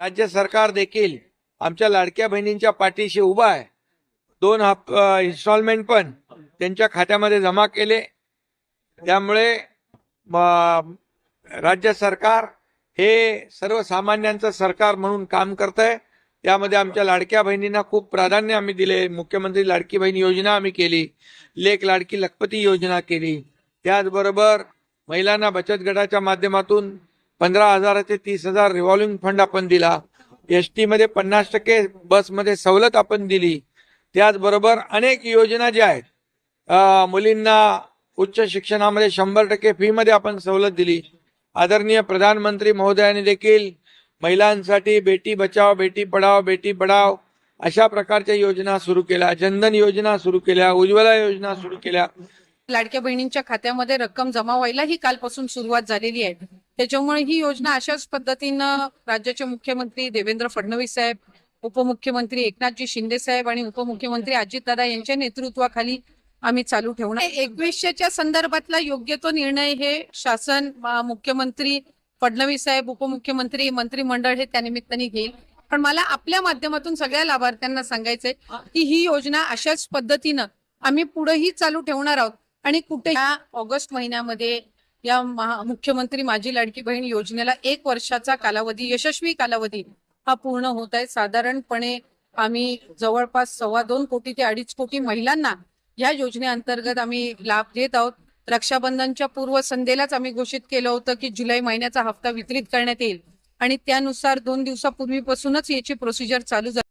राज्य सरकार देखील आमच्या लाडक्या बहिणींच्या पाठीशी उभा आहे. दोन हप इन्स्टॉलमेंट पण त्यांच्या खात्यामध्ये जमा केले. त्यामुळे म- राज्य सरकार हे सर्वसामान्यांचं सरकार म्हणून काम करत आहे त्यामध्ये आमच्या लाडक्या बहिणींना खूप प्राधान्य आम्ही दिले. मुख्यमंत्री लाडकी बहीण योजना आम्ही केली. लेख लाडकी लखपती योजना केली. त्याचबरोबर महिलांना बचत गटाच्या माध्यमातून पंधरा हजाराचे तीस हजार रिव्हॉल्विंग फंड आपण दिला. एस टीमध्ये पन्नास टक्के बसमध्ये सवलत आपण दिली. त्याचबरोबर अनेक योजना ज्या आहेत मुलींना उच्च शिक्षणामध्ये शंभर टक्के फीमध्ये आपण सवलत दिली. आदरणीय प्रधानमंत्री महोदयांनी देखील महिलांसाठी बेटी बचाव बेटी पढाव बेटी पढाव अशा प्रकारच्या योजना सुरू केल्या. जनधन योजना सुरू केल्या उज्ज्वला योजना सुरू केल्या. लाडक्या बहिणींच्या खात्यामध्ये रक्कम जमा व्हायला ही कालपासून सुरुवात झालेली आहे. त्याच्यामुळे ही योजना अशाच पद्धतीनं राज्याचे मुख्यमंत्री देवेंद्र फडणवीस साहेब उपमुख्यमंत्री एकनाथजी शिंदे साहेब आणि उपमुख्यमंत्री अजितदादा यांच्या नेतृत्वाखाली आम्ही चालू ठेवणार एकवीसशेच्या संदर्भातला योग्य तो निर्णय हे शासन मुख्यमंत्री फडणवीस साहेब उपमुख्यमंत्री मंत्रिमंडळ हे त्यानिमित्ताने घेईल. पण मला आपल्या माध्यमातून सगळ्या लाभार्थ्यांना सांगायचंय की ही योजना अशाच पद्धतीनं आम्ही पुढेही चालू ठेवणार आहोत. आणि कुठे ऑगस्ट महिन्यामध्ये या महा- मुख्यमंत्री माझी लाडकी बहीण योजनेला एक वर्षाचा कालावधी यशस्वी कालावधी हा पूर्ण होत आहे. साधारणपणे आम्ही जवळपास सव्वा दोन कोटी ते अडीच कोटी महिलांना या योजनेअंतर्गत आम्ही लाभ देत आहोत. रक्षाबंधनच्या पूर्वसंध्येलाच आम्ही घोषित केलं होतं की जुलै महिन्याचा हप्ता वितरित करण्यात येईल आणि त्यानुसार दोन दिवसापूर्वीपासूनच याची प्रोसिजर चालू झाली